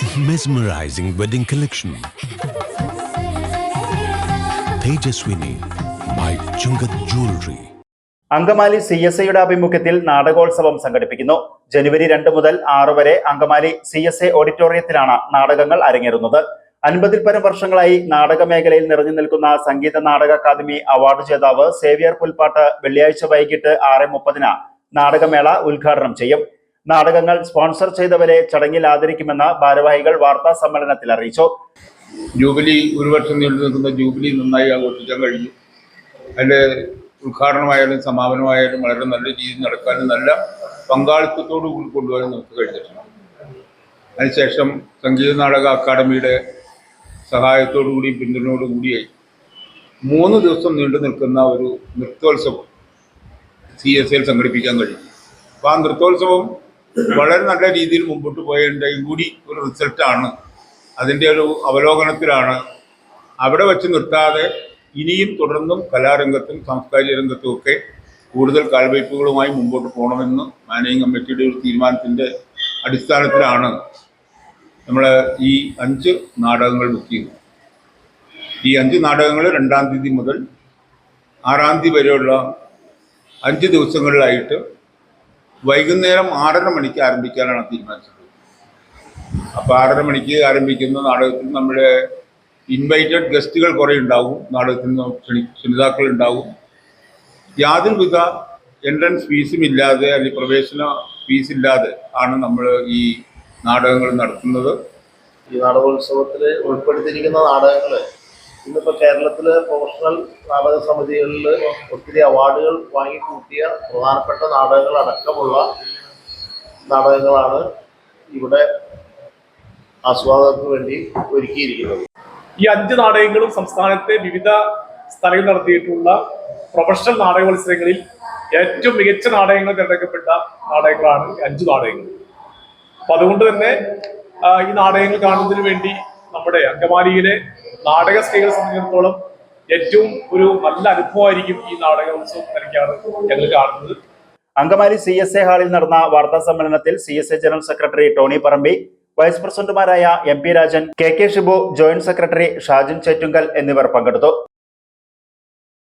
mesmerizing wedding collection. Tejaswini by Chungat Jewelry. Angamaly C S ഐയുടെ ആഭിമുഖ്യത്തിൽ നാടകോത്സവം സംഘടിപ്പിക്കുന്നു ജനുവരി രണ്ട് മുതൽ ആറ് വരെ അങ്കമാലി സി എസ് ഐ ഓഡിറ്റോറിയത്തിലാണ് നാടകങ്ങൾ അരങ്ങേറുന്നത് അൻപതിൽ പരം വർഷങ്ങളായി നാടക മേഖലയിൽ നിറഞ്ഞു നിൽക്കുന്ന സംഗീത നാടക അക്കാദമി അവാർഡ് ജേതാവ് സേവിയർ പുൽപ്പാട്ട് വെള്ളിയാഴ്ച വൈകിട്ട് ആറ് മുപ്പതിന് നാടകമേള ഉദ്ഘാടനം ചെയ്യും നാടകങ്ങൾ സ്പോൺസർ ചെയ്തവരെ ചടങ്ങിൽ ആദരിക്കുമെന്ന് ഭാരവാഹികൾ വാർത്താ സമ്മേളനത്തിൽ അറിയിച്ചു. ജൂബിലി ഒരു വർഷം നീണ്ടു നിൽക്കുന്ന ജൂബിലി നന്നായി ആഘോഷിക്കാൻ കഴിഞ്ഞു. അതിന്റെ ഉദ്ഘാടനമായാലും സമാപനമായാലും വളരെ നല്ല രീതിയിൽ നടക്കാനും നല്ല പങ്കാളിത്തത്തോടു കൂടി കൊണ്ടുപോകാനും നമുക്ക് കഴിഞ്ഞിട്ടുണ്ട്. അതിനുശേഷം സംഗീത നാടക അക്കാദമിയുടെ സഹായത്തോടു കൂടി പിന്തുണയോടു കൂടിയായി മൂന്ന് ദിവസം നീണ്ടു നിൽക്കുന്ന ഒരു നൃത്തോത്സവം സി എസ് എൽ സംഘടിപ്പിക്കാൻ കഴിയും അപ്പോൾ ആ നൃത്തോത്സവം വളരെ നല്ല രീതിയിൽ മുമ്പോട്ട് പോയതിന്റെയും കൂടി ഒരു റിസൾട്ടാണ് അതിന്റെ ഒരു അവലോകനത്തിലാണ്. അവിടെ വെച്ച് നിർത്താതെ ഇനിയും തുടർന്നും കലാരംഗത്തും സാംസ്കാരിക രംഗത്തും ഒക്കെ കൂടുതൽ കാൽവയ്പ്പുകളുമായി മുമ്പോട്ട് പോകണമെന്ന് മാനേജിംഗ് കമ്മിറ്റിയുടെ ഒരു തീരുമാനത്തിന്റെ അടിസ്ഥാനത്തിലാണ് നമ്മൾ ഈ അഞ്ച് നാടകങ്ങൾ ബുക്ക് ചെയ്യുന്നത്. ഈ അഞ്ച് നാടകങ്ങൾ രണ്ടാം തീയതി മുതൽ ആറാം തീയതി വരെയുള്ള അഞ്ച് ദിവസങ്ങളിലായിട്ട് വൈകുന്നേരം ആറര മണിക്ക് ആരംഭിക്കാനാണ് തീരുമാനിച്ചത്. അപ്പോൾ ആറര മണിക്ക് ആരംഭിക്കുന്ന നാടകത്തിൽ നമ്മുടെ ഇൻവൈറ്റഡ് ഗസ്റ്റുകൾ കുറേ ഉണ്ടാവും. നാടകത്തിൽ നിന്ന് ക്ഷണി ക്ഷണിതാക്കൾ ഉണ്ടാവും. യാതൊരുവിധ എൻട്രൻസ് ഫീസും ഇല്ലാതെ അല്ലെങ്കിൽ പ്രവേശന ഫീസ് ഇല്ലാതെ ആണ് നമ്മൾ ഈ നാടകങ്ങൾ നടത്തുന്നത്. ഈ നാടകോത്സവത്തിൽ ഉൾപ്പെടുത്തിയിരിക്കുന്ന നാടകങ്ങൾ ഇന്നിപ്പോൾ കേരളത്തിൽ പ്രൊഫഷണൽ നാടക സമിതികളിൽ ഒത്തിരി അവാർഡുകൾ വാങ്ങിക്കൂട്ടിയ പ്രധാനപ്പെട്ട നാടകങ്ങൾ അടക്കമുള്ള നാടകങ്ങളാണ് ഇവിടെ ആസ്വാദകർക്ക് വേണ്ടി ഒരുക്കിയിരിക്കുന്നത്. ഈ അഞ്ച് നാടകങ്ങളും സംസ്ഥാനത്തെ വിവിധ സ്ഥലങ്ങളിൽ നടത്തിയിട്ടുള്ള പ്രൊഫഷണൽ നാടക മത്സരങ്ങളിൽ ഏറ്റവും മികച്ച നാടകങ്ങൾ തിരഞ്ഞെടുക്കപ്പെട്ട നാടകങ്ങളാണ് അഞ്ച് നാടകങ്ങൾ. അപ്പൊ അതുകൊണ്ട് തന്നെ ഈ നാടകങ്ങൾ കാണുന്നതിന് വേണ്ടി നമ്മുടെ അങ്കമാലിയിലെ നാടക സ്ത്രീകളെ സംബന്ധിച്ചിടത്തോളം ഏറ്റവും ഒരു നല്ല അനുഭവമായിരിക്കും ഈ നാടക ഉത്സവം തനിക്കാണ് ഞങ്ങൾ കാണുന്നത്. അങ്കമാലി സി എസ് എ ഹാളിൽ നടന്ന വാർത്താ സമ്മേളനത്തിൽ C S A general secretary Tony Parambi vice പ്രസിഡന്റുമാരായ M P Rajan K K Shibu joint secretary Shajin Chettungal എന്നിവർ പങ്കെടുത്തു.